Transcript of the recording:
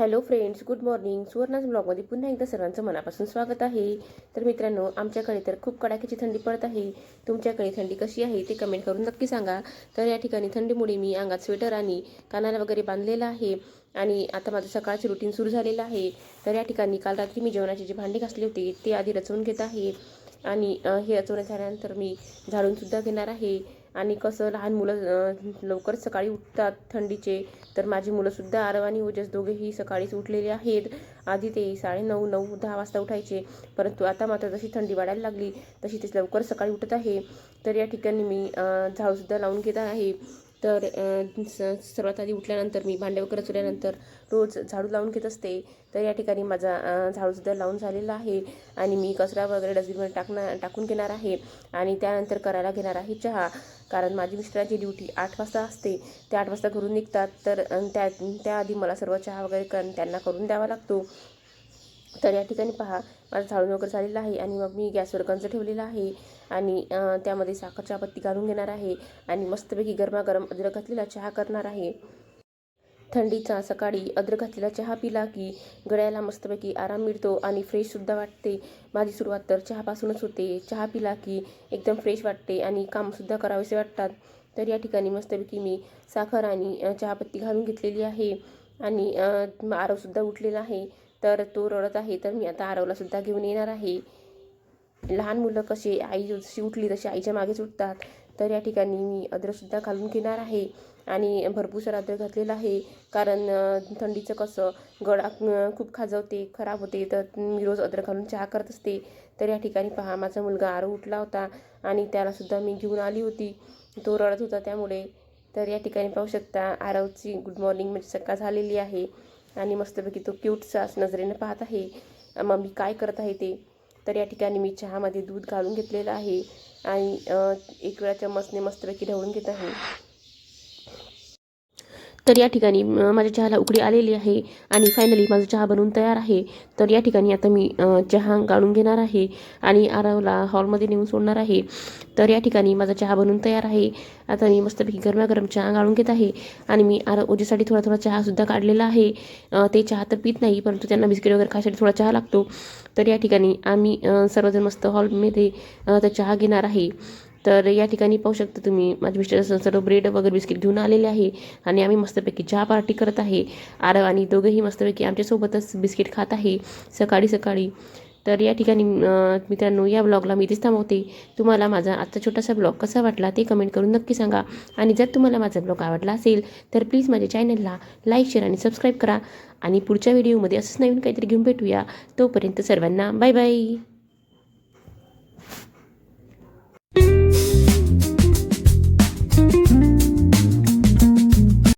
Hello friends good morning Suvarna's ब्लॉगमध्ये पुन्हा एकदा सर्वांचं मनापासून स्वागत आहे. तर मित्रांनो आमच्याकडे तर खूप कडाक्याची थंडी पडत आहे. तुमच्याकडे थंडी कशी आहे ते कमेंट करून नक्की सांगा. तर या ठिकाणी थंडीमुळे मी अंगात स्वेटर आणि कानाला वगैरे बांधलेलं आहे. आणि आता माझं सकाळचं रुटीन सुरू झालेलं आहे. तर या ठिकाणी काल रात्री मी जेवणाचे जे भांडे घासले होते ते आधी रचवून घेत आहे. आणि हे रचवण्यात झाल्यानंतर मी झाडूनसुद्धा घेणार आहे. आणि कसं लहान मुलं लवकर सकाळी उठतात थंडीचे तर माझी मुलंसुद्धा आरव आणि ओजस दोघेही सकाळीच उठलेले आहेत. आधी ते साडेनऊ नऊ दहा वाजता उठायचे परंतु आता मात्र जशी थंडी वाढायला लागली तशी ते लवकर सकाळी उठत आहे. तर या ठिकाणी मी अ, झाडूसुद्धा लावून घेत आहे. तर स- सर्वात आधी उठल्यानंतर मी भांडे वगैरे चुल्यानंतर रोज झाडू लावून घेत असते. तर या ठिकाणी माझा झाडूसुद्धा लावून झालेला आहे आणि मी कचरा वगैरे डस्टबिनमध्ये टाकणार टाकून घेणार आहे आणि त्यानंतर करायला घेणार आहे चहा. कारण माझी मिस्टरांची ड्युटी आठ वाजता असते. ते आठ वाजता घरून निघतात. तर त्या त्याआधी मला सर्व चहा वगैरे कर त्यांना करून द्यावा लागतो. तर या ठिकाणी पहा माझं झाडून वगैरे झालेलं आहे आणि मग मी गॅसवर गंज ठेवलेला आहे आणि त्यामध्ये साखर चहापत्ती घालून घेणार आहे आणि मस्तपैकी गरमागरम अद्रक घातलेला चहा करणार आहे. थंडीचा सकाळी अद्रक घातलेला चहा पिला की गळ्याला मस्तपैकी आराम मिळतो आणि फ्रेशसुद्धा वाटते. माझी सुरुवात तर चहापासूनच होते. चहा पिला की एकदम फ्रेश वाटते आणि कामसुद्धा करावेसे वाटतात. तर या ठिकाणी मस्तपैकी मी साखर आणि चहापत्ती घालून घेतलेली आहे आणि अ, आरवसुद्धा उठलेला आहे. तर तो रडत आहे. तर मी आता आरवलासुद्धा घेऊन येणार आहे. लहान मुलं कसे आई जशी उठली तशी आईच्या मागेच उठतात. तर या ठिकाणी मी अद्रकसुद्धा घालून घेणार आहे. आणि भरपूर सर अद्रक घातलेलं आहे. कारण थंडीचं कसं गळा खूप खाजवते खराब होते. तर मी रोज अद्रक घालून चहा करत असते. तर या ठिकाणी पहा माझा मुलगा आरव उठला होता. आणि त्यालासुद्धा मी घेऊन आली होती. तो रडत होता त्यामुळे. तर या ठिकाणी पाहू शकता आरवची गुड मॉर्निंग म्हणजे सकाळ झालेली आहे. आणि मस्तपैकी तो क्यूटचा नजरेनं पाहत आहे. मम्मी काय करत आहे ते? तर या ठिकाणी मी चहामध्ये दूध घालून घेतलेलं आहे आणि एक वेळा चम्मचने मस्तपैकी ढवळून घेत आहे. तर या ठिकाणी माझ्या चहाला उकडी आलेली आहे आणि फायनली माझा चहा बनवून तयार आहे. तर या ठिकाणी आता मी चहा गाळून घेणार आहे आणि आरवला हॉलमध्ये नेऊन सोडणार आहे. तर या ठिकाणी माझा चहा बनवून तयार आहे. आता मी मस्तपैकी गरमागरम चहा गाळून घेत आहे आणि मी आरव ओजीसाठी थोडा थोडा चहासुद्धा काढलेला आहे. ते चहा तर पित नाही परंतु त्यांना बिस्किट वगैरे खायसाठी थोडा चहा लागतो. तर या ठिकाणी आम्ही सर्वजण मस्त हॉलमध्ये तर चहा घेणार आहे. तर या ठिकाणी पाहू शकता तुम्ही माझ्या मिस्टर सर्व ब्रेड वगैरे बिस्किट घेऊन आलेले आहे आणि आम्ही मस्तपैकी चहा पार्टी करत आहे. आरव आणि दोघंही मस्तपैकी आमच्यासोबतच बिस्किट खात आहे सकाळी सकाळी. तर या ठिकाणी मित्रांनो या ब्लॉगला मी इथेच थांबवते. तुम्हाला माझा आजचा छोटासा ब्लॉग कसा वाटला ते कमेंट करून नक्की सांगा. आणि जर तुम्हाला माझा ब्लॉग आवडला असेल तर प्लीज माझ्या चॅनलला लाईक शेअर आणि सबस्क्राईब करा. आणि पुढच्या व्हिडिओमध्ये असंच नवीन काहीतरी घेऊन भेटूया. तोपर्यंत सर्वांना बाय बाय